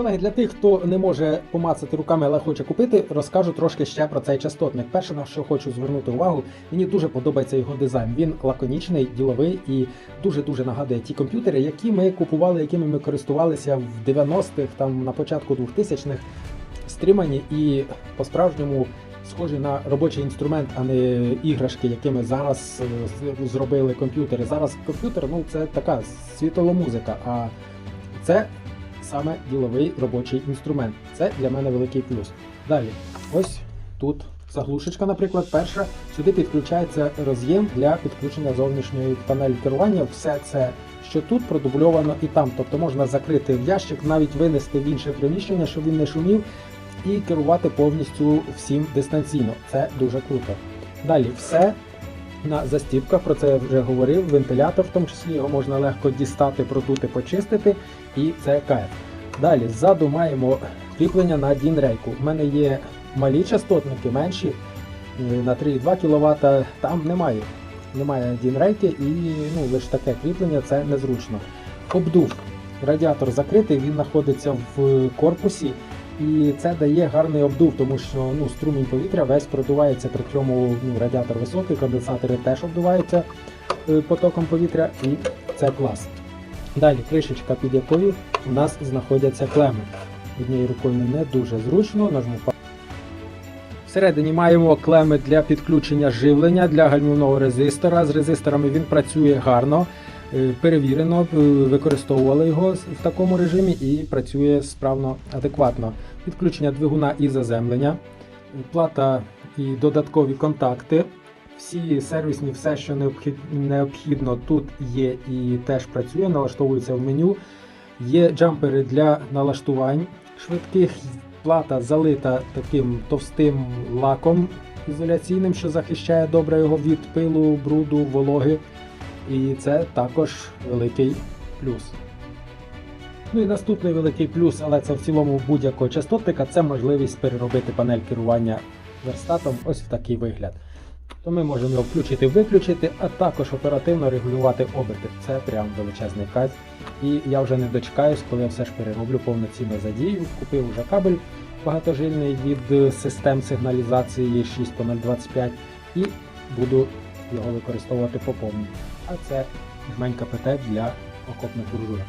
Колеги, для тих, хто не може помацати руками, але хоче купити, розкажу трошки ще про цей частотник. Перше, на що хочу звернути увагу, мені дуже подобається його дизайн. Він лаконічний, діловий і дуже-дуже нагадує ті комп'ютери, які ми купували, якими ми користувалися в 90-х, там на початку 2000-х, стримані і по-справжньому схожі на робочий інструмент, а не іграшки, якими зараз е, зробили комп'ютери. Зараз комп'ютер ну це така світоломузика, а це саме діловий робочий інструмент. Це для мене великий плюс. Далі, ось тут заглушечка, наприклад, перша. Сюди підключається роз'єм для підключення зовнішньої панелі керування. Все це, що тут продубльовано і там. Тобто можна закрити в ящик, навіть винести в інше приміщення, щоб він не шумів, і керувати повністю всім дистанційно. Це дуже круто. Далі все на застіпках, про це я вже говорив. Вентилятор, в тому числі його можна легко дістати, продути, почистити, і це кайф. Далі ззаду маємо кріплення на DIN-рейку. У мене є малі частотники, менші е, на 3,2 кВт. Там немає. Немає DIN-рейки і ну, лише таке кріплення це незручно. Обдув. Радіатор закритий, він знаходиться в корпусі. І це дає гарний обдув, тому що ну, струмінь повітря весь продувається, при цьому ну, радіатор високий, конденсатори теж обдуваються е, потоком повітря, і це клас. Далі кришечка, під якою у нас знаходяться клеми. Однією рукою не дуже зручно, нажму Всередині маємо клеми для підключення живлення для гальмівного резистора. З резисторами він працює гарно, перевірено, е, використовували його в такому режимі і працює справно адекватно. Підключення двигуна і заземлення, плата і додаткові контакти. Всі сервісні, все, що необхідно тут є і теж працює, налаштовується в меню. Є джампери для налаштувань швидких. Плата залита таким товстим лаком ізоляційним, що захищає добре його від пилу, бруду, вологи. І це також великий плюс. Ну і наступний великий плюс, але це в цілому будь-якого частотника, це можливість переробити панель керування верстатом ось в такий вигляд. То ми можемо його включити виключити, а також оперативно регулювати оберти. Це прям величезний кайф. І я вже не дочекаюсь, коли я все ж перероблю повноцінно задію. Купив вже кабель багатожильний від систем сигналізації 6.025 і буду його використовувати по повній. А це жменька ПТ для окопних буржуйок.